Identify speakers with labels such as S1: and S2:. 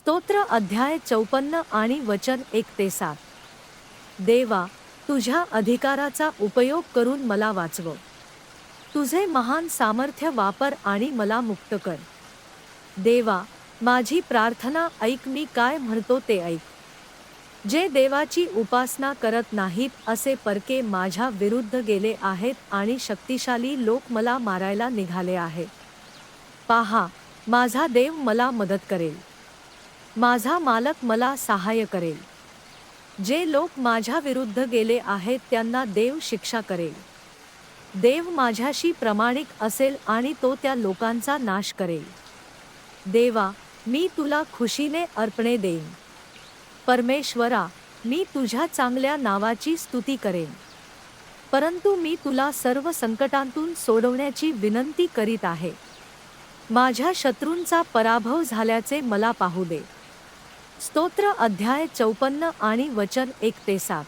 S1: स्तोत्र अध्याय चौपन्न आणि वचन एक ते सात देवा तुझ्या अधिकाराचा उपयोग करून मला वाचव. तुझे महान सामर्थ्य वापर आणि मला मुक्त कर. देवा माझी प्रार्थना ऐक मी काय म्हणतो ते ऐक. जे देवाची उपासना करत नाहीत असे परके माझ्या विरुद्ध गेले आहेत आणि शक्तिशाली लोक मला मारायला निघाले आहेत. पाहा माझा देव मला मदत करेल. माझा मालक मला सहाय्य करेल. जे लोक माझ्याविरुद्ध गेले आहेत त्यांना देव शिक्षा करेल. देव माझ्याशी प्रामाणिक असेल आणि तो त्या लोकांचा नाश करेल. देवा मी तुला खुशीने अर्पणे देईन. परमेश्वरा मी तुझ्या चांगल्या नावाची स्तुती करेन. परंतु मी तुला सर्व संकटांतून सोडवण्याची विनंती करीत आहे. माझ्या शत्रूंचा पराभव झाल्याचे मला पाहू दे. स्तोत्र अध्याय चौपन्न आणि वचन एक ते सात